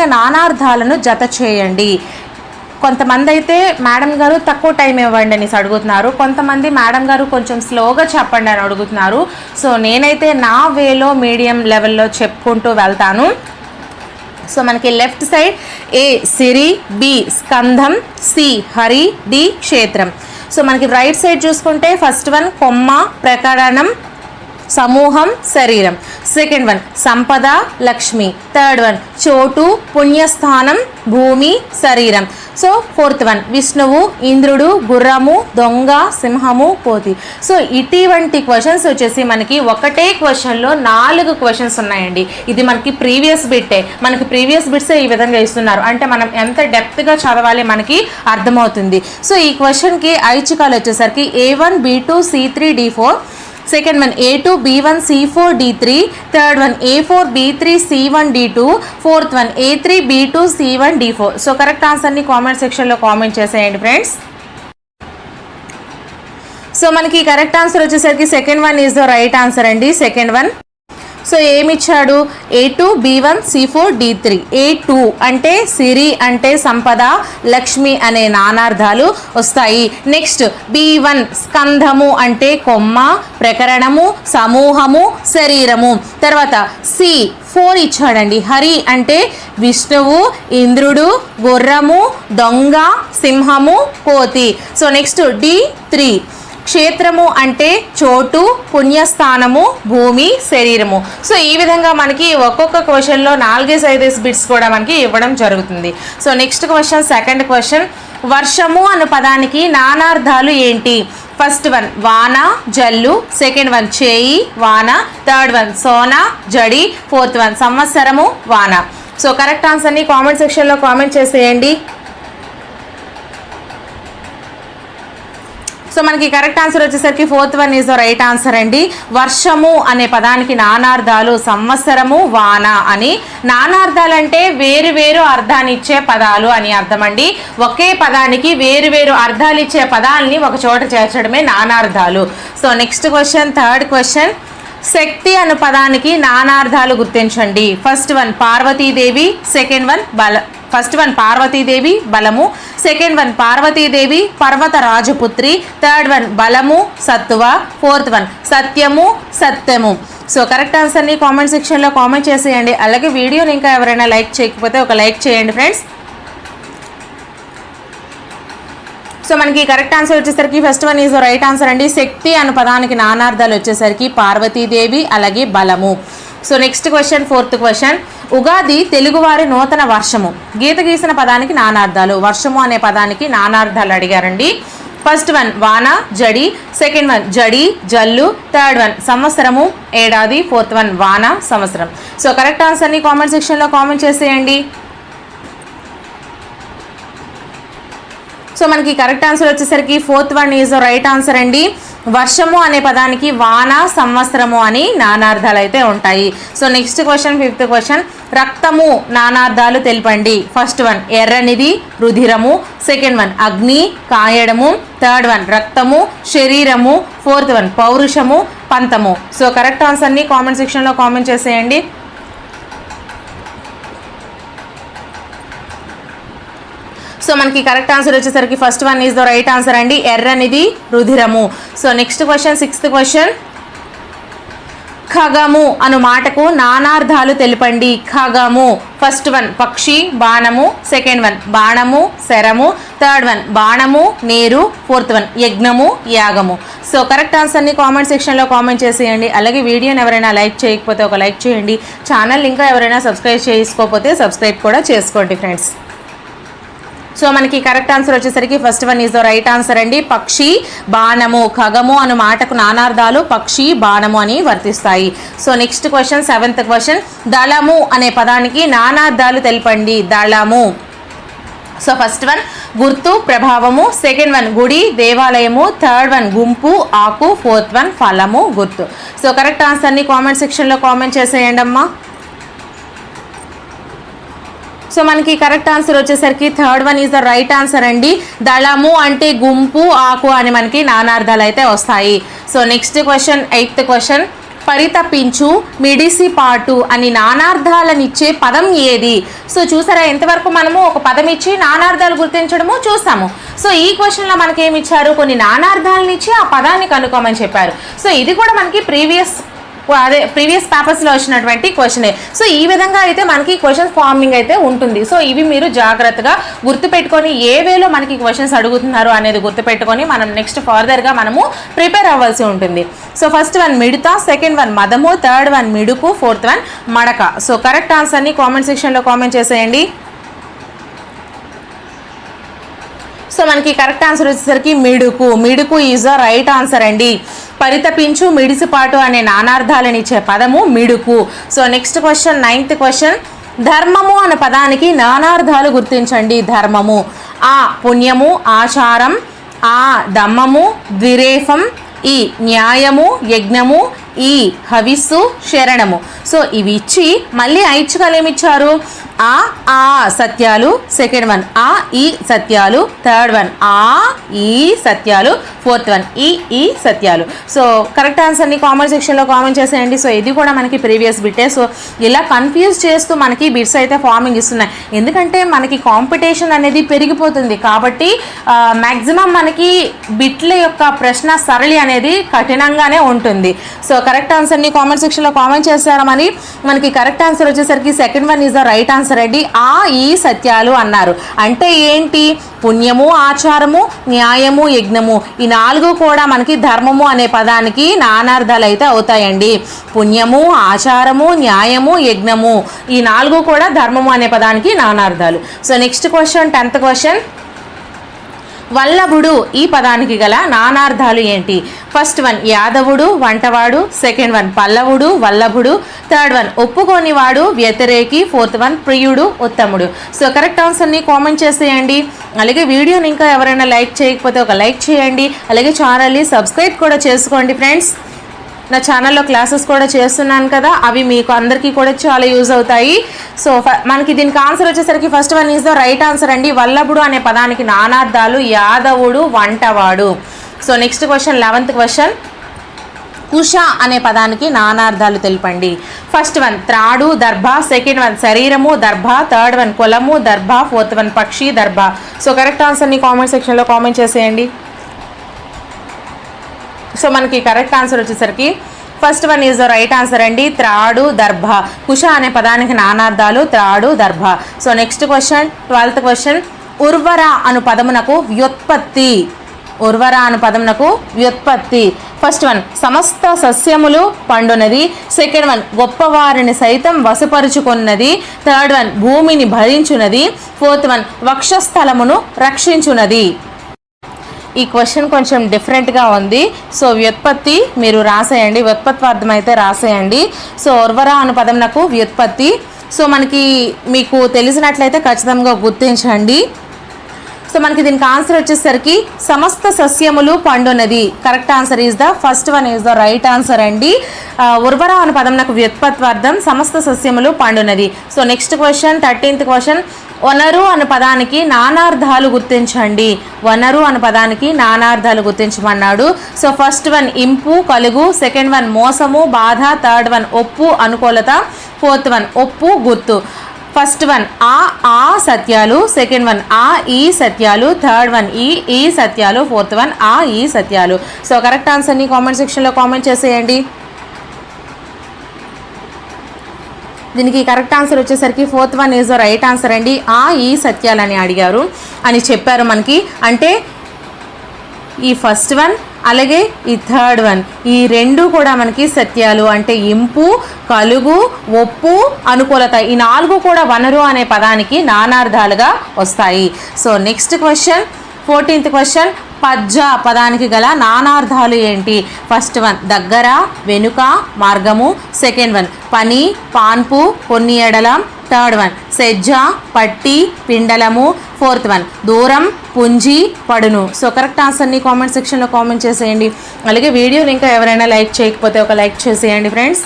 తగిన నానార్థాలను జత చేయండి. కొంతమంది అయితే మేడం గారు తక్కువ టైం ఇవ్వండి అనేసి అడుగుతున్నారు. కొంతమంది మేడం గారు కొంచెం స్లోగా చెప్పండి అని అడుగుతున్నారు. సో నేనైతే నా వేలో మీడియం లెవెల్లో చెప్పుకుంటూ వెళ్తాను. సో మనకి లెఫ్ట్ సైడ్ ఏ సిరి బి స్కంధం సి హరి డి క్షేత్రం. సో మనకి రైట్ సైడ్ చూసుకుంటే ఫస్ట్ వన్ కొమ్మ ప్రకరణం సమూహం శరీరం. సెకండ్ వన్ సంపద లక్ష్మి. థర్డ్ వన్ చోటు పుణ్యస్థానం భూమి శరీరం. సో ఫోర్త్ వన్ విష్ణువు ఇంద్రుడు గుర్రము దొంగ సింహము కోతి సో ఇటువంటి క్వశ్చన్స్ వచ్చేసి మనకి ఒకటే క్వశ్చన్లో నాలుగు క్వశ్చన్స్ ఉన్నాయండి. ఇది మనకి ప్రీవియస్ బిట్టే మనకి ప్రీవియస్ బిట్సే ఈ విధంగా ఇస్తున్నారు. అంటే మనం ఎంత డెప్త్గా చదవాలి మనకి అర్థమవుతుంది. సో ఈ క్వశ్చన్కి ఐచికాలు వచ్చేసరికి A one B two C three D four second one A two B one C four D three third one A four B three C one D two fourth one A three B two C one D four so correct ఆన్సర్ని comment సెక్షన్లో comment చేసేయండి friends so మనకి correct answer వచ్చేసరికి second one is the right answer అండి. Second one so ఏమి ఇచ్చాడు A two B one C four D three A two అంటే సిరి అంటే సంపద లక్ష్మి అనే నానార్థాలు వస్తాయి. నెక్స్ట్ బి వన్ స్కంధము అంటే కొమ్మ ప్రకరణము సమూహము శరీరము. తర్వాత సి ఫోర్ ఇచ్చాడండి. హరి అంటే విష్ణువు ఇంద్రుడు గుర్రము దొంగ సింహము కోతి. సో నెక్స్ట్ డి త్రీ క్షేత్రము అంటే చోటు పుణ్యస్థానము భూమి శరీరము. సో ఈ విధంగా మనకి ఒక్కొక్క క్వశ్చన్లో నాలుగేసి ఐదేసి బిట్స్ కూడా మనకి ఇవ్వడం జరుగుతుంది. So next question second question. వర్షము అను పదానికి నానార్థాలు ఏంటి? ఫస్ట్ వన్ వాన జల్లు. సెకండ్ వన్ చేయి వాన. థర్డ్ వన్ సోన జడి. ఫోర్త్ వన్ సంవత్సరము వాన. సో కరెక్ట్ ఆన్సర్ని కామెంట్ సెక్షన్లో కామెంట్ చేసేయండి. సో మనకి కరెక్ట్ ఆన్సర్ వచ్చేసరికి fourth one is the right answer అండి. వర్షము అనే పదానికి నానార్థాలు సంవత్సరము వాన అని. నానార్థాలు అంటే వేరు వేరు అర్థాన్ని ఇచ్చే పదాలు అని అర్థం అండి ఒకే పదానికి వేరు వేరు అర్థాలు ఇచ్చే పదాలని ఒక చోట చేర్చడమే నానార్థాలు. So next question third question శక్తి అను పదానికి నానార్థాలు గుర్తించండి. ఫస్ట్ వన్ పార్వతీదేవి. సెకండ్ వన్ బల ఫస్ట్ వన్ పార్వతీదేవి బలము. సెకండ్ వన్ పార్వతీదేవి పర్వత రాజపుత్రి థర్డ్ వన్ బలము సత్తువ ఫోర్త్ వన్ సత్యము సత్యము. సో కరెక్ట్ ఆన్సర్ని కామెంట్ సెక్షన్లో కామెంట్ చేసేయండి. అలాగే వీడియోని ఇంకా ఎవరైనా లైక్ చేయకపోతే ఒక లైక్ చేయండి ఫ్రెండ్స్. సో మనకి కరెక్ట్ ఆన్సర్ వచ్చేసరికి first one is right answer అండి. శక్తి అనే పదానికి నానార్థాలు వచ్చేసరికి పార్వతీదేవి అలాగే బలము. So next question fourth question. Ugadi తెలుగువారి నూతన వర్షము. గీత గీసిన పదానికి నానార్థాలు. వర్షము అనే పదానికి నానార్థాలు అడిగారండి. ఫస్ట్ వన్ వాన జడి. సెకండ్ వన్ జడి జల్లు. థర్డ్ వన్ సంవత్సరము ఏడాది. ఫోర్త్ వన్ వాన సంవత్సరం. సో కరెక్ట్ ఆన్సర్ని కామెంట్ సెక్షన్లో కామెంట్ చేసేయండి. సో మనకి కరెక్ట్ ఆన్సర్ వచ్చేసరికి fourth one is right answer అండి. వర్షము అనే పదానికి వాన సంవత్సరము అని నానార్థాలు అయితే ఉంటాయి. So next question fifth question. రక్తము నానార్థాలు తెలిపండి. ఫస్ట్ వన్ ఎర్రనిది రుధిరము. సెకండ్ వన్ అగ్ని కాయడము. థర్డ్ వన్ రక్తము శరీరము. ఫోర్త్ వన్ పౌరుషము పంతము. సో కరెక్ట్ ఆన్సర్ని కామెంట్ సెక్షన్లో కామెంట్ చేసేయండి. సో మనకి కరెక్ట్ ఆన్సర్ వచ్చేసరికి first one is the right answer అండి. ఎర్రనిది రుధిరము. So next question sixth question ఖగము అను మాటకు నానార్థాలు తెలుపండి. ఖగము ఫస్ట్ వన్ పక్షి బాణము సెకండ్ వన్ బాణము శరము థర్డ్ వన్ బాణము నీరు ఫోర్త్ వన్ యజ్ఞము యాగము. సో కరెక్ట్ ఆన్సర్ని కామెంట్ సెక్షన్లో కామెంట్ చేసేయండి. అలాగే వీడియోని ఎవరైనా లైక్ చేయకపోతే ఒక లైక్ చేయండి. ఛానల్ ఇంకా ఎవరైనా సబ్స్క్రైబ్ చేసుకోకపోతే సబ్స్క్రైబ్ కూడా చేసుకోండి ఫ్రెండ్స్ సో మనకి కరెక్ట్ ఆన్సర్ వచ్చేసరికి first one is the right answer అండి. పక్షి బాణము ఖగము అను మాటకు నానార్థాలు పక్షి బాణము అని వర్తిస్తాయి. So next question seventh question. దళము అనే పదానికి నానార్థాలు తెలపండి. దళము. సో ఫస్ట్ వన్ గుర్తు ప్రభావము. సెకండ్ వన్ గుడి. దేవాలయము. థర్డ్ వన్ గుంపు ఆకు. ఫోర్త్ వన్ ఫలము గుర్తు. సో కరెక్ట్ ఆన్సర్ని కామెంట్ సెక్షన్లో కామెంట్ చేసేయండి అమ్మా సో మనకి కరెక్ట్ ఆన్సర్ వచ్చేసరికి third one is the right answer అండి. దళము అంటే గుంపు ఆకు అని మనకి నానార్థాలు అయితే వస్తాయి. So next question eighth question. పరితపించు మిడిసిపాటు అని నానార్థాలనిచ్చే పదం ఏది? సో చూసారా ఎంతవరకు మనము ఒక పదం ఇచ్చి నానార్థాలు గుర్తించడము చూసాము. సో ఈ క్వశ్చన్లో మనకి ఏమి ఇచ్చారు? కొన్ని నానార్థాలను ఇచ్చి ఆ పదాన్ని కనుక్కోమని చెప్పారు. సో ఇది కూడా మనకి ప్రీవియస్ అదే ప్రీవియస్ పేపర్స్లో వచ్చినటువంటి క్వశ్చనే సో ఈ విధంగా అయితే మనకి క్వశ్చన్ ఫార్మింగ్ అయితే ఉంటుంది. సో ఇవి మీరు జాగ్రత్తగా గుర్తుపెట్టుకొని ఏ వేలో మనకి క్వశ్చన్స్ అడుగుతున్నారు అనేది గుర్తుపెట్టుకొని మనం నెక్స్ట్ ఫర్దర్గా మనము ప్రిపేర్ అవ్వాల్సి ఉంటుంది. సో ఫస్ట్ వన్ మిడతా సెకండ్ వన్ మదము థర్డ్ వన్ మిడుకు ఫోర్త్ వన్ మడక. సో కరెక్ట్ ఆన్సర్ని కామెంట్ సెక్షన్లో కామెంట్ చేసేయండి. సో మనకి కరెక్ట్ ఆన్సర్ వచ్చేసరికి మిడుకు. మిడుకు ఈజ్ అ రైట్ ఆన్సర్ అండి. పరితపించు మిడిసిపాటు అనే నానార్థాలను ఇచ్చే పదము మిడుకు. So next question ninth question. ధర్మము అనే పదానికి నానార్థాలు గుర్తించండి. ధర్మము. ఆ పుణ్యము ఆచారం. ఆ దమ్మము ద్విరేఫం ఈ న్యాయము యజ్ఞము. ఈ హవిస్సు శరణము. సో ఇవి ఇచ్చి మళ్ళీ ఐచ్ఛికాలు ఏమి ఇచ్చారు ఆ ఆ సత్యాలు సెకండ్ వన్ ఆ ఈ సత్యాలు థర్డ్ వన్ ఆ ఈ సత్యాలు ఫోర్త్ వన్ ఈ ఈ సత్యాలు. సో కరెక్ట్ ఆన్సర్ని కామెంట్ సెక్షన్లో కామెంట్ చేసేయండి. సో ఇది కూడా మనకి ప్రీవియస్ బిట్టే సో ఇలా కన్ఫ్యూజ్ చేస్తూ మనకి బిట్స్ అయితే ఫార్మింగ్ ఇస్తున్నాయి. ఎందుకంటే మనకి కాంపిటీషన్ అనేది పెరిగిపోతుంది కాబట్టి మ్యాక్సిమం మనకి బిట్ల యొక్క ప్రశ్న సరళి అనేది కఠినంగానే ఉంటుంది. సో కరెక్ట్ ఆన్సర్ని కామెంట్ సెక్షన్లో కామెంట్ చేస్తారమని మనకి కరెక్ట్ ఆన్సర్ వచ్చేసరికి second one is the right answer అండి. ఆ ఈ సత్యాలు అన్నారు. అంటే ఏంటి? పుణ్యము ఆచారము న్యాయము యజ్ఞము. ఈ నాలుగు కూడా మనకి ధర్మము అనే పదానికి నానార్థాలు అయితే అవుతాయండి. పుణ్యము ఆచారము న్యాయము యజ్ఞము. ఈ నాలుగు కూడా ధర్మము అనే పదానికి నానార్థాలు. So next question tenth question వల్లభుడు ఈ పదానికి గల నానార్థాలు ఏంటి? ఫస్ట్ వన్ యాదవుడు వంటవాడు. సెకండ్ వన్ పల్లవుడు వల్లభుడు. థర్డ్ వన్ ఒప్పుకోనివాడు వ్యతిరేకి. ఫోర్త్ వన్ ప్రియుడు ఉత్తముడు. సో కరెక్ట్ ఆన్సర్ని కామెంట్ చేసేయండి. అలాగే వీడియోని ఇంకా ఎవరైనా లైక్ చేయకపోతే ఒక లైక్ చేయండి. అలాగే ఛానల్ని సబ్స్క్రైబ్ కూడా చేసుకోండి ఫ్రెండ్స్ నా ఛానల్లో క్లాసెస్ కూడా చేస్తున్నాను కదా అవి మీకు అందరికీ కూడా చాలా యూజ్ అవుతాయి. సో ఫ- మనకి దీనికి ఆన్సర్ వచ్చేసరికి first one is the right answer అండి. వల్లభుడు అనే పదానికి నానార్థాలు యాదవుడు వంటవాడు. So next question eleventh question Kusha అనే పదానికి నానార్థాలు తెలుపండి. ఫస్ట్ వన్ త్రాడు దర్భ. సెకండ్ వన్ శరీరము దర్భ. థర్డ్ వన్ కులము దర్భ. ఫోర్త్ వన్ పక్షి దర్భ. సో కరెక్ట్ ఆన్సర్ని కామెంట్ సెక్షన్లో కామెంట్ చేసేయండి. సో మనకి కరెక్ట్ ఆన్సర్ వచ్చేసరికి first one is the right answer అండి. త్రాడు దర్భ. కుష అనే పదానికి నానార్థాలు త్రాడు దర్భ. So next question twelfth question ఉర్వర అను పదమునకు వ్యుత్పత్తి. ఉర్వర అను పదమునకు వ్యుత్పత్తి. ఫస్ట్ వన్ సమస్త సస్యములు పండునది. సెకండ్ వన్ గొప్పవారిని సైతం వశపరుచుకున్నది. థర్డ్ వన్ భూమిని భరించున్నది ఫోర్త్ వన్ వక్షస్థలమును రక్షించున్నది ఈ క్వశ్చన్ కొంచెం డిఫరెంట్గా ఉంది. సో వ్యుత్పత్తి మీరు రాసేయండి. వ్యుత్పత్వార్థం అయితే రాసేయండి. సో ఉర్వర అను పదం నాకు వ్యుత్పత్తి. సో మనకి మీకు తెలిసినట్లయితే ఖచ్చితంగా గుర్తించండి. సో మనకి దీనికి ఆన్సర్ వచ్చేసరికి సమస్త సస్యములు పండునది. Correct answer is the first one is the right answer అండి. ఉర్వర అనే పదం నాకు వ్యుత్పత్వార్థం సమస్త సస్యములు పండునది. So next question thirteenth question వనరు అనే పదానికి నానార్థాలు గుర్తించండి. వనరు అనే పదానికి నానార్థాలు గుర్తించమన్నాడు. సో ఫస్ట్ వన్ ఇంపు కలుగు సెకండ్ వన్ మోసము బాధ థర్డ్ వన్ ఒప్పు అనుకూలత ఫోర్త్ వన్ ఒప్పు గుర్తు. ఫస్ట్ వన్ ఆ ఆ సత్యాలు సెకండ్ వన్ ఆ ఈ సత్యాలు థర్డ్ వన్ ఈ ఈ సత్యాలు ఫోర్త్ వన్ ఆ ఈ సత్యాలు. సో కరెక్ట్ ఆన్సర్ని కామెంట్ సెక్షన్లో కామెంట్ చేసేయండి. దీనికి కరెక్ట్ ఆన్సర్ వచ్చేసరికి fourth one is right answer అండి. ఆ ఈ సత్యాలని అడిగారు అని చెప్పారు మనకి. అంటే ఈ ఫస్ట్ వన్ అలాగే ఈ థర్డ్ వన్ ఈ రెండు కూడా మనకి సత్యాలు. అంటే ఇంపు కలుగు ఒప్పు అనుకూలత. ఈ నాలుగు కూడా వనరు అనే పదానికి నానార్థాలుగా వస్తాయి. So next question fourteenth question పజ్జ పదానికి గల నానార్థాలు ఏంటి? ఫస్ట్ వన్ దగ్గర వెనుక మార్గము. సెకండ్ వన్ పని పాన్పు కొన్ని ఎడలం. థర్డ్ వన్ సెజ్జ పట్టి పిండలము. ఫోర్త్ వన్ దూరం పుంజి పడును. సో కరెక్ట్ ఆన్సర్ని కామెంట్ సెక్షన్లో కామెంట్ చేసేయండి. అలాగే వీడియోని ఇంకా ఎవరైనా లైక్ చేయకపోతే ఒక లైక్ చేసేయండి ఫ్రెండ్స్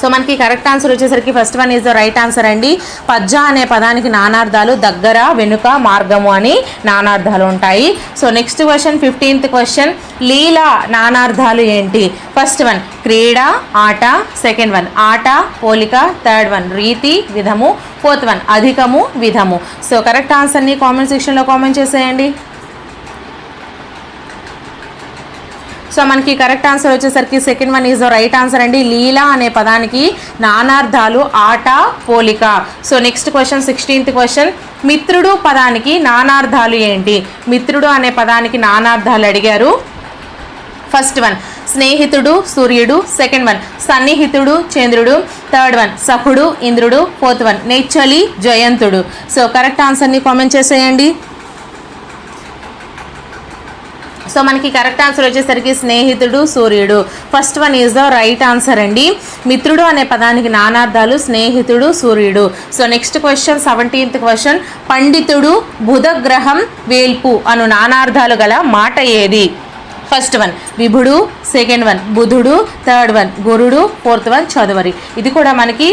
సో మనకి కరెక్ట్ ఆన్సర్ వచ్చేసరికి first one is the right answer అండి. పజ్జ అనే పదానికి నానార్థాలు దగ్గర వెనుక మార్గము అని నానార్థాలు ఉంటాయి. So next question fifteenth question లీల నానార్థాలు ఏంటి? ఫస్ట్ వన్ క్రీడ ఆట. సెకండ్ వన్ ఆట పోలిక. థర్డ్ వన్ రీతి విధము. ఫోర్త్ వన్ అధికము విధము. సో కరెక్ట్ ఆన్సర్ని కామెంట్ సెక్షన్లో కామెంట్ చేసేయండి. సో మనకి కరెక్ట్ ఆన్సర్ వచ్చేసరికి second one is the right answer అండి. లీలా అనే పదానికి నానార్థాలు ఆట పోలిక. So next question sixteenth question మిత్రుడు పదానికి నానార్థాలు ఏంటి? మిత్రుడు అనే పదానికి నానార్థాలు అడిగారు. ఫస్ట్ వన్ స్నేహితుడు సూర్యుడు. సెకండ్ వన్ సన్నిహితుడు చంద్రుడు. థర్డ్ వన్ సఖుడు ఇంద్రుడు. ఫోర్త్ వన్ నేచలి జయంతుడు. సో కరెక్ట్ ఆన్సర్ని కామెంట్ చేసేయండి. సో మనకి కరెక్ట్ ఆన్సర్ వచ్చేసరికి స్నేహితుడు సూర్యుడు. First one is the right answer అండి. మిత్రుడు అనే పదానికి నానార్థాలు స్నేహితుడు సూర్యుడు. So next question seventeenth question పండితుడు బుధగ్రహం వేల్పు అను నానార్థాలు గల మాట ఏది? ఫస్ట్ వన్ విభుడు సెకండ్ వన్ బుధుడు థర్డ్ వన్ గురుడు ఫోర్త్ వన్ చదువరి. ఇది కూడా మనకి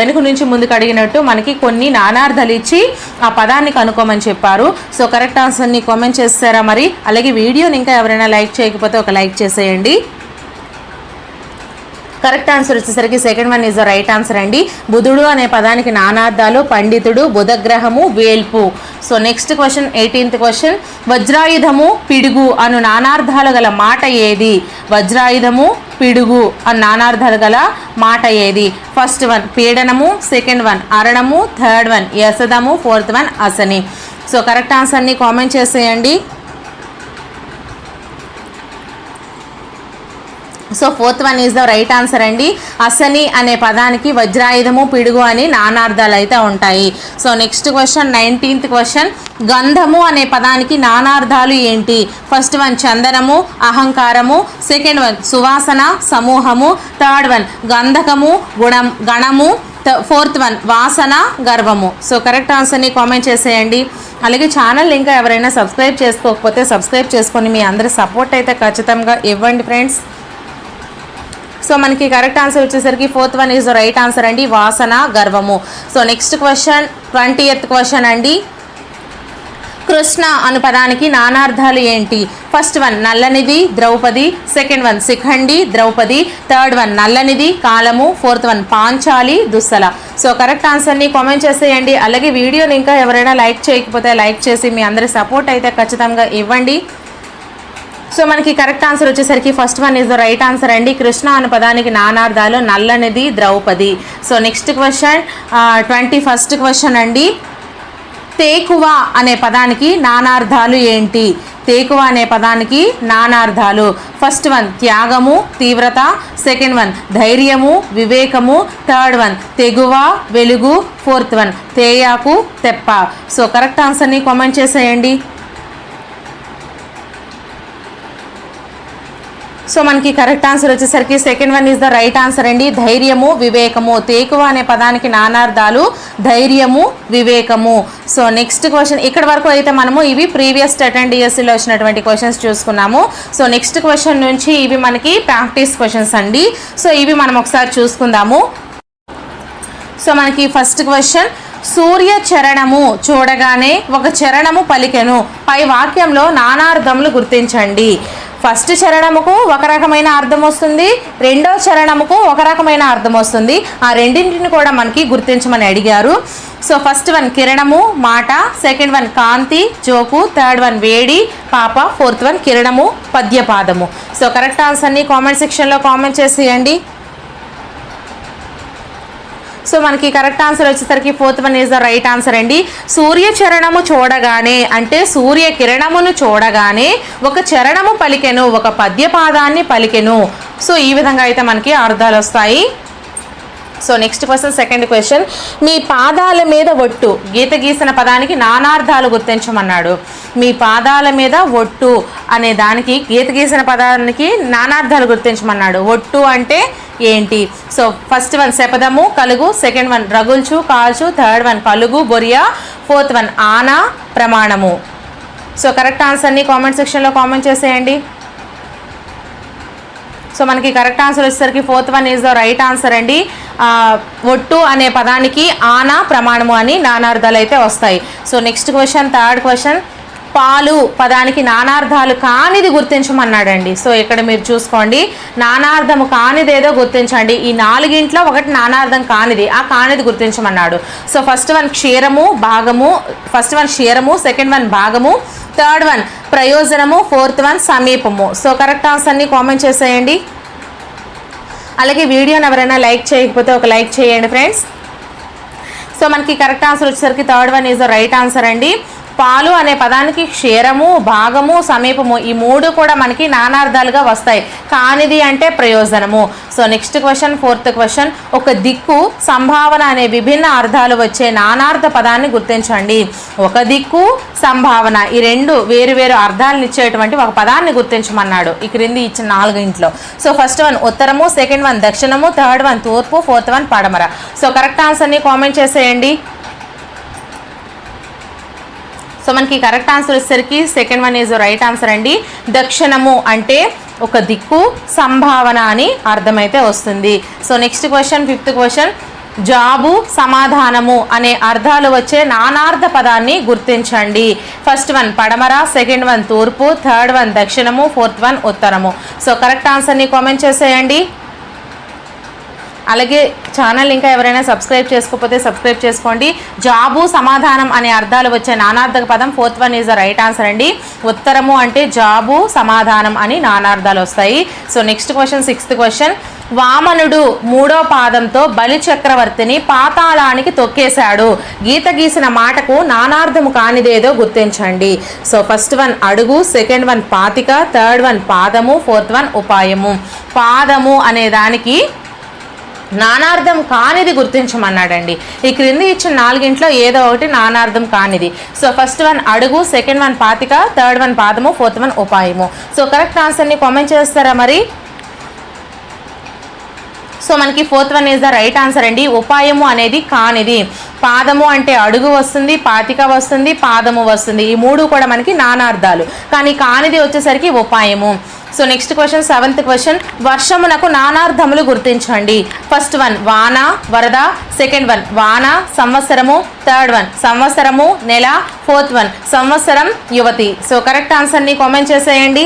వెనుక నుంచి ముందుకు అడిగినట్టు మనకి కొన్ని నానార్థాలు ఇచ్చి ఆ పదాన్ని కనుక్కోమని చెప్పారు. సో కరెక్ట్ ఆన్సర్ని కామెంట్ చేస్తారా మరి? అలాగే వీడియోని ఇంకా ఎవరైనా లైక్ చేయకపోతే ఒక లైక్ చేసేయండి. కరెక్ట్ ఆన్సర్ వచ్చేసరికి second one is the right answer అండి. బుధుడు అనే పదానికి నానార్థాలు పండితుడు బుధగ్రహము వేల్పు. So next question eighteenth question వజ్రాయుధము పిడుగు అను నానార్థాలు గల మాట ఏది? వజ్రాయుధము పిడుగు అను నానార్థాలు గల మాట ఏది? ఫస్ట్ వన్ పీడనము. సెకండ్ వన్ అరణము. థర్డ్ వన్ యసదము ఫోర్త్ వన్ అసని సో కరెక్ట్ ఆన్సర్ని కామెంట్ చేసేయండి. So fourth one is the right answer అండి. అసని అనే పదానికి వజ్రాయుధము పిడుగు అని నానార్థాలు అయితే ఉంటాయి. So next question nineteenth question. గంధము అనే పదానికి నానార్థాలు ఏంటి? ఫస్ట్ వన్ చందనము అహంకారము. సెకండ్ వన్ సువాసన సమూహము. థర్డ్ వన్ గంధకము గుణం గణము. ఫోర్త్ వన్ వాసన గర్వము. సో కరెక్ట్ ఆన్సర్ని కామెంట్ చేసేయండి. అలాగే ఛానల్ ఇంకా ఎవరైనా సబ్స్క్రైబ్ చేసుకోకపోతే సబ్స్క్రైబ్ చేసుకొని మీ అందరి సపోర్ట్ అయితే ఖచ్చితంగా ఇవ్వండి ఫ్రెండ్స్. సో మనకి కరెక్ట్ ఆన్సర్ వచ్చేసరికి fourth one is right answer అండి వాసన గర్వము. So next question twentieth question అండి. కృష్ణ అను పదానికి నానార్థాలు ఏంటి? First one నల్లనిది Draupadi. Second one Shikhandi Draupadi. Third one నల్లనిది కాలము. Fourth one Panchali Dussala. So correct ఆన్సర్ని కామెంట్ చేసేయండి. అలాగే వీడియోని ఇంకా ఎవరైనా లైక్ చేయకపోతే లైక్ చేసి మీ అందరి సపోర్ట్ అయితే ఖచ్చితంగా ఇవ్వండి. సో మనకి కరెక్ట్ ఆన్సర్ వచ్చేసరికి first one is the right answer అండి. కృష్ణ అనే పదానికి నానార్థాలు నల్లనిది Draupadi. So next question twenty first question అండి. తేకువ అనే పదానికి నానార్థాలు ఏంటి? తేకువ అనే పదానికి నానార్థాలు. ఫస్ట్ వన్ త్యాగము తీవ్రత. సెకండ్ వన్ ధైర్యము వివేకము. థర్డ్ వన్ తెగువ వెలుగు. ఫోర్త్ వన్ తేయాకు తెప్ప. సో కరెక్ట్ ఆన్సర్ని కామెంట్ చేసేయండి. సో మనకి కరెక్ట్ ఆన్సర్ వచ్చేసరికి second one is the right answer అండి. ధైర్యము వివేకము. తేకువ అనే పదానికి నానార్థాలు ధైర్యము వివేకము. సో నెక్స్ట్ క్వశ్చన్ ఇక్కడ వరకు అయితే మనము ఇవి ప్రీవియస్ అటెండ్ డిఎస్సిలో వచ్చినటువంటి క్వశ్చన్స్ చూసుకున్నాము. సో నెక్స్ట్ క్వశ్చన్ నుంచి ఇవి మనకి ప్రాక్టీస్ క్వశ్చన్స్ అండి. సో ఇవి మనం ఒకసారి చూసుకుందాము. సో మనకి ఫస్ట్ క్వశ్చన్ సూర్య చరణము చూడగానే ఒక చరణము పలికెను. పై వాక్యంలో నానార్థములు గుర్తించండి. ఫస్ట్ చరణముకు ఒక రకమైన అర్థం వస్తుంది రెండో చరణముకు ఒక రకమైన అర్థం వస్తుంది. ఆ రెండింటిని కూడా మనకి గుర్తించమని అడిగారు. సో ఫస్ట్ వన్ కిరణము మాట సెకండ్ వన్ కాంతి జోకు థర్డ్ వన్ వేడి పాప ఫోర్త్ వన్ కిరణము పద్యపాదము. సో కరెక్ట్ ఆన్సర్ని కామెంట్ సెక్షన్లో కామెంట్ చేసేయండి. సో మనకి కరెక్ట్ ఆన్సర్ వచ్చేసరికి fourth one is the right answer అండి. సూర్య చరణము చూడగానే అంటే సూర్య కిరణమును చూడగానే ఒక చరణము పలికెను ఒక పద్యపాదాన్ని పలికెను. సో ఈ విధంగా అయితే మనకి అర్థాలు వస్తాయి. So next question second question మీ పాదాల మీద ఒట్టు. గీత గీసిన పదానికి నానార్థాలు గుర్తించమన్నాడు. మీ పాదాల మీద ఒట్టు అనే దానికి గీత గీసిన పదానికి నానార్థాలు గుర్తించమన్నాడు. ఒట్టు అంటే ఏంటి? సో ఫస్ట్ వన్ శపథము కలుగు. సెకండ్ వన్ రగుల్చు కాల్చు. థర్డ్ వన్ కలుగు బొరియా. ఫోర్త్ వన్ ఆనా ప్రమాణము. సో కరెక్ట్ ఆన్సర్ని కామెంట్ సెక్షన్లో కామెంట్ చేసేయండి. సో మనకి కరెక్ట్ ఆన్సర్ వచ్చేసరికి fourth one is the right answer అండి. ఒట్టు అనే పదానికి ఆనా ప్రమాణము అని నానార్థాలు అయితే వస్తాయి. So next question third question. పాలు పదానికి నానార్థాలు కానిది గుర్తించమన్నాడండి. సో ఇక్కడ మీరు చూసుకోండి. నానార్థము కానిది ఏదో గుర్తించండి. ఈ నాలుగింట్లో ఒకటి నానార్థం కానిది ఆ కానిది గుర్తించమన్నాడు. సో ఫస్ట్ వన్ క్షీరము భాగము ఫస్ట్ వన్ క్షీరము సెకండ్ వన్ భాగము థర్డ్ వన్ ప్రయోజనము ఫోర్త్ వన్ సమీపము. సో కరెక్ట్ ఆన్సర్ని కామెంట్ చేసేయండి. అలాగే వీడియోని ఎవరైనా లైక్ చేయకపోతే ఒక లైక్ చేయండి ఫ్రెండ్స్ సో మనకి కరెక్ట్ ఆన్సర్ వచ్చేసరికి third one is the right answer అండి. పాలు అనే పదానికి క్షీరము భాగము సమీపము ఈ మూడు కూడా మనకి నానార్థాలుగా వస్తాయి. కానిది అంటే ప్రయోజనము. So next question fourth question ఒక దిక్కు సంభావన అనే విభిన్న అర్థాలు వచ్చే నానార్థ పదాన్ని గుర్తించండి. ఒక దిక్కు సంభావన. ఈ రెండు వేరు వేరు అర్థాలను ఇచ్చేటువంటి ఒక పదాన్ని గుర్తించమన్నాడు. ఈ క్రింది ఇచ్చిన నాలుగింట్లో సో ఫస్ట్ వన్ ఉత్తరము సెకండ్ వన్ దక్షిణము థర్డ్ వన్ తూర్పు ఫోర్త్ వన్ పడమర. సో కరెక్ట్ ఆన్సర్ని కామెంట్ చేసేయండి. సో మనకి కరెక్ట్ ఆన్సర్ వచ్చేసరికి second one is right answer అండి. దక్షిణము అంటే ఒక దిక్కు సంభావన అని అర్థమైతే వస్తుంది. So next question fifth question job సమాధానము అనే అర్థాలు వచ్చే నానార్థ పదాన్ని గుర్తించండి. ఫస్ట్ వన్ పడమర సెకండ్ వన్ తూర్పు థర్డ్ వన్ దక్షిణము ఫోర్త్ వన్ ఉత్తరము. సో కరెక్ట్ ఆన్సర్ని కామెంట్ చేసేయండి. అలాగే ఛానల్ ఇంకా ఎవరైనా సబ్స్క్రైబ్ చేసుకోకపోతే సబ్స్క్రైబ్ చేసుకోండి. జాబు సమాధానం అనే అర్థాలు వచ్చే నానార్థక పదం fourth one is the right answer అండి. ఉత్తరము అంటే జాబు సమాధానం అని నానార్థాలు వస్తాయి. So next question sixth question. వామనుడు మూడో పాదంతో బలి చక్రవర్తిని పాతాళానికి తొక్కేశాడు. గీత గీసిన మాటకు నానార్థము కానిదేదో గుర్తించండి. సో ఫస్ట్ వన్ అడుగు సెకండ్ వన్ పాతిక థర్డ్ వన్ పాదము ఫోర్త్ వన్ ఉపాయము. పాదము అనే దానికి నానార్థం కానిది గుర్తించమన్నాడండి. ఈ క్రింది ఇచ్చిన నాలుగింట్లో ఏదో ఒకటి నానార్థం కానిది. సో ఫస్ట్ వన్ అడుగు సెకండ్ వన్ పాతిక థర్డ్ వన్ పాదము ఫోర్త్ వన్ ఉపాయము. సో కరెక్ట్ ఆన్సర్ని కామెంట్ చేస్తారా మరి? సో మనకి fourth one is the right answer అండి. ఉపాయము అనేది కానిది. పాదము అంటే అడుగు వస్తుంది పాతిక వస్తుంది పాదము వస్తుంది. ఈ మూడు కూడా మనకి నానార్థాలు. కానీ కానిది వచ్చేసరికి ఉపాయము. So next question seventh question వర్షమునకు నానార్థములు గుర్తించండి. ఫస్ట్ వన్ వాన వరద. సెకండ్ వన్ వాన సంవత్సరము. థర్డ్ వన్ సంవత్సరము నెల. ఫోర్త్ వన్ సంవత్సరం యువతి. సో కరెక్ట్ ఆన్సర్ని కామెంట్ చేసేయండి.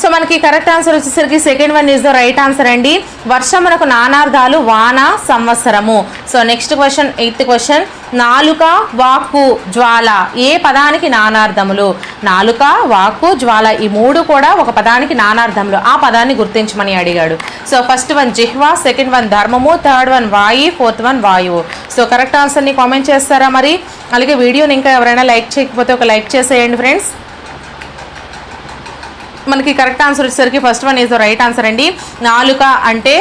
సో మనకి కరెక్ట్ ఆన్సర్ వచ్చేసరికి second one is the right answer అండి. వర్షం మనకు నానార్థాలు వాన సంవత్సరము. So next question eighth question నాలుక వాక్కు జ్వాల ఏ పదానికి నానార్థములు నాలుక వాక్కు జ్వాల ఈ మూడు కూడా ఒక పదానికి నానార్థములు ఆ పదాన్ని గుర్తించమని అడిగాడు. సో ఫస్ట్ వన్ జిహ్వా సెకండ్ వన్ ధర్మము థర్డ్ వన్ వాయి ఫోర్త్ వన్ వాయువు. సో కరెక్ట్ ఆన్సర్ని కామెంట్ చేస్తారా మరి? అలాగే వీడియోని ఇంకా ఎవరైనా లైక్ చేయకపోతే ఒక లైక్ చేసేయండి ఫ్రెండ్స్ మనకి కరెక్ట్ ఆన్సర్ వచ్చేసరికి first one is the right answer అండి. నాలుక అంటే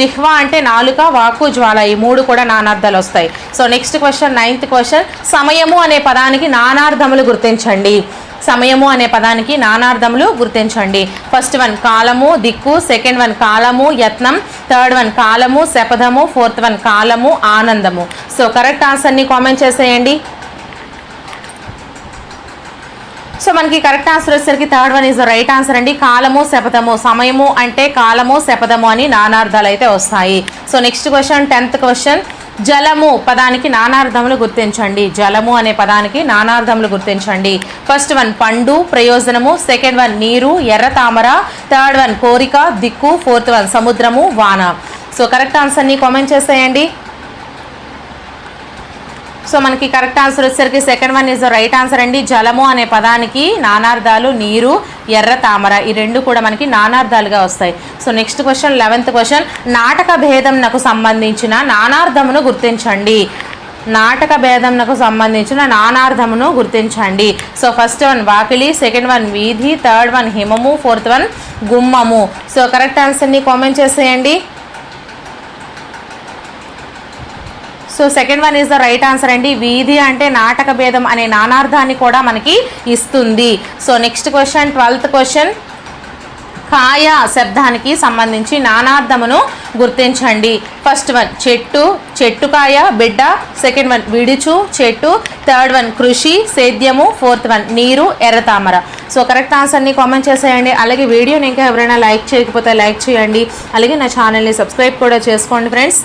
జిహ్వ జిహ్వా అంటే నాలుక వాకు జ్వాల ఈ మూడు కూడా నానార్థాలు వస్తాయి. So next question ninth question సమయము అనే పదానికి నానార్థములు గుర్తించండి. సమయము అనే పదానికి నానార్థములు గుర్తించండి. ఫస్ట్ వన్ కాలము దిక్కు. సెకండ్ వన్ కాలము యత్నం. థర్డ్ వన్ కాలము శపథము. ఫోర్త్ వన్ కాలము ఆనందము. సో కరెక్ట్ ఆన్సర్ని కామెంట్ చేసేయండి. సో మనకి కరెక్ట్ ఆన్సర్ వచ్చేసరికి third one is the right answer అండి. కాలము శపథము సమయము అంటే కాలము శపథము అని నానార్థాలు అయితే వస్తాయి. So next question tenth question. జలము పదానికి నానార్థములు గుర్తించండి. జలము అనే పదానికి నానార్థములు గుర్తించండి. ఫస్ట్ వన్ పండు ప్రయోజనము. సెకండ్ వన్ నీరు ఎర్ర తామర. థర్డ్ వన్ కోరిక దిక్కు. ఫోర్త్ వన్ సముద్రము వాన. సో కరెక్ట్ ఆన్సర్ని కామెంట్ చేసేయండి. సో మనకి కరెక్ట్ ఆన్సర్ వచ్చేసరికి second one is the right answer అండి. జలము అనే పదానికి నానార్థాలు నీరు ఎర్ర తామర ఈ రెండు కూడా మనకి నానార్థాలుగా వస్తాయి. So next question eleventh question. నాటక భేదంనకు సంబంధించిన నానార్థమును గుర్తించండి. నాటక భేదంనకు సంబంధించిన నానార్థమును గుర్తించండి. సో ఫస్ట్ వన్ వాకిలి సెకండ్ వన్ వీధి థర్డ్ వన్ హిమము ఫోర్త్ వన్ గుమ్మము. సో కరెక్ట్ ఆన్సర్ని కామెంట్ చేసేయండి. So second one is the right answer అండి. వీధి అంటే నాటక భేదం అనే నానార్థాన్ని కూడా మనకి ఇస్తుంది. So next question twelfth question కాయ శబ్దానికి సంబంధించి నానార్థమును గుర్తించండి. ఫస్ట్ వన్ చెట్టు చెట్టుకాయ బిడ్డ. సెకండ్ వన్ విడుచు చెట్టు. థర్డ్ వన్ కృషి సేద్యము. ఫోర్త్ వన్ నీరు ఎర్రతామర సో కరెక్ట్ ఆన్సర్ని కామెంట్ చేసేయండి. అలాగే వీడియోని ఇంకా ఎవరైనా లైక్ చేయకపోతే లైక్ చేయండి. అలాగే నా ఛానల్ని సబ్స్క్రైబ్ కూడా చేసుకోండి ఫ్రెండ్స్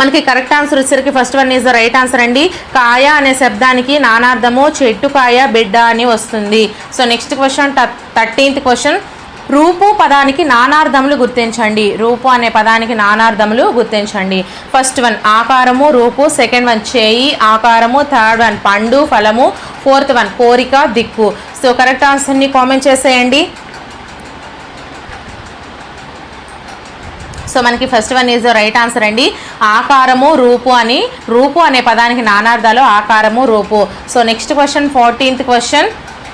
మనకి కరెక్ట్ ఆన్సర్ వచ్చేసరికి first one is the right answer అండి. కాయ అనే శబ్దానికి నానార్థము చెట్టు కాయ బిడ్డ అని వస్తుంది. So next question thirteenth question రూపు పదానికి నానార్థములు గుర్తించండి. రూపు అనే పదానికి నానార్థములు గుర్తించండి. ఫస్ట్ వన్ ఆకారము రూపు. సెకండ్ వన్ చేయి ఆకారము. థర్డ్ వన్ పండు ఫలము. ఫోర్త్ వన్ కోరిక దిక్కు. సో కరెక్ట్ ఆన్సర్ని కామెంట్ చేసేయండి. సో మనకి first one is right answer అండి. ఆకారము రూపు అని రూపు అనే పదానికి నానార్థాలు ఆకారము రూపు. So next question fourteenth question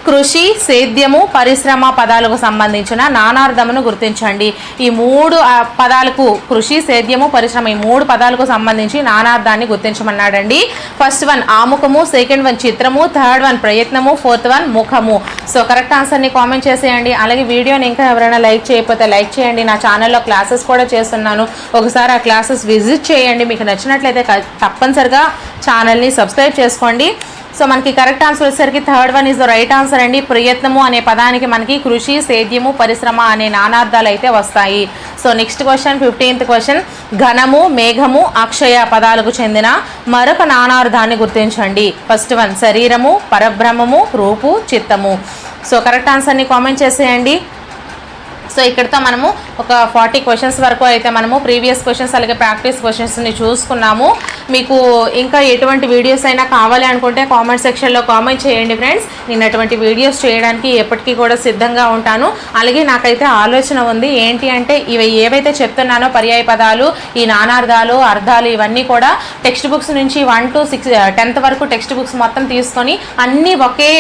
కృషి సేద్యము పరిశ్రమ పదాలకు సంబంధించిన నానార్థమును గుర్తించండి. ఈ మూడు పదాలకు కృషి సేద్యము పరిశ్రమ ఈ మూడు పదాలకు సంబంధించి నానార్థాన్ని గుర్తించమన్నాడండి. ఫస్ట్ వన్ ఆముఖము సెకండ్ వన్ చిత్రము థర్డ్ వన్ ప్రయత్నము ఫోర్త్ వన్ ముఖము. సో కరెక్ట్ ఆన్సర్ని కామెంట్ చేసేయండి. అలాగే వీడియోని ఇంకా ఎవరైనా లైక్ చేయకపోతే లైక్ చేయండి. నా ఛానల్లో క్లాసెస్ కూడా చేస్తున్నాను. ఒకసారి ఆ క్లాసెస్ విజిట్ చేయండి. మీకు నచ్చినట్లయితే తప్పనిసరిగా ఛానల్ని సబ్స్క్రైబ్ చేసుకోండి. సో మనకి కరెక్ట్ ఆన్సర్ వచ్చేసరికి third one is the right answer అండి. ప్రయత్నము అనే పదానికి మనకి కృషి సేద్యము పరిశ్రమ అనే నానార్థాలు అయితే వస్తాయి. So next question fifteenth question. ఘనము మేఘము అక్షయ పదాలకు చెందిన మరొక నానార్థాన్ని గుర్తించండి. ఫస్ట్ వన్ శరీరము పరబ్రహ్మము రూపు చిత్తము. సో కరెక్ట్ ఆన్సర్ని కామెంట్ చేసేయండి. సో ఇక్కడితో మనము ఒక ఫార్టీ క్వశ్చన్స్ వరకు అయితే మనము ప్రీవియస్ క్వశ్చన్స్ అలాగే ప్రాక్టీస్ క్వశ్చన్స్ని చూసుకున్నాము. మీకు ఇంకా ఎటువంటి వీడియోస్ అయినా కావాలి అనుకుంటే కామెంట్ సెక్షన్లో కామెంట్ చేయండి ఫ్రెండ్స్ నేను అటువంటి వీడియోస్ చేయడానికి ఎప్పటికీ కూడా సిద్ధంగా ఉంటాను. అలాగే నాకైతే ఆలోచన ఉంది ఏంటి అంటే ఇవి ఏవైతే చెప్తున్నానో పర్యాయ పదాలు ఈ నానార్థాలు అర్థాలు ఇవన్నీ కూడా టెక్స్ట్ బుక్స్ నుంచి వన్ టు సిక్స్ టెన్త్ వరకు టెక్స్ట్ బుక్స్ మొత్తం తీసుకొని అన్నీ ఒకే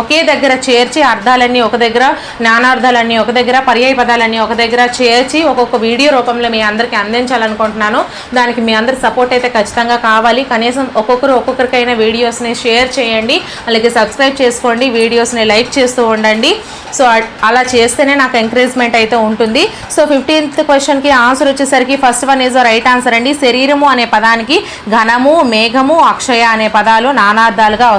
ఒకే దగ్గర చేర్చి అర్థాలన్నీ ఒక దగ్గర నానార్థాలన్నీ ఒక దగ్గర పర్యాయ పదాలన్నీ ఒక దగ్గర చేర్చి ఒక్కొక్క వీడియో రూపంలో మీ అందరికీ అందించాలనుకుంటున్నాను. దానికి మీ అందరి సపోర్ట్ అయితే ఖచ్చితంగా కావాలి. కనీసం ఒక్కొక్కరు ఒక్కొక్కరికైనా వీడియోస్ని షేర్ చేయండి. అలాగే సబ్స్క్రైబ్ చేసుకోండి. వీడియోస్ని లైక్ చేస్తూ ఉండండి. సో అలా చేస్తేనే నాకు ఎంకరేజ్మెంట్ అయితే ఉంటుంది. సో ఫిఫ్టీన్త్ క్వశ్చన్కి ఆన్సర్ వచ్చేసరికి first one is right answer అండి. శరీరము అనే పదానికి ఘనము మేఘము అక్షయ అనే పదాలు నానార్థాలుగా వస్తాయి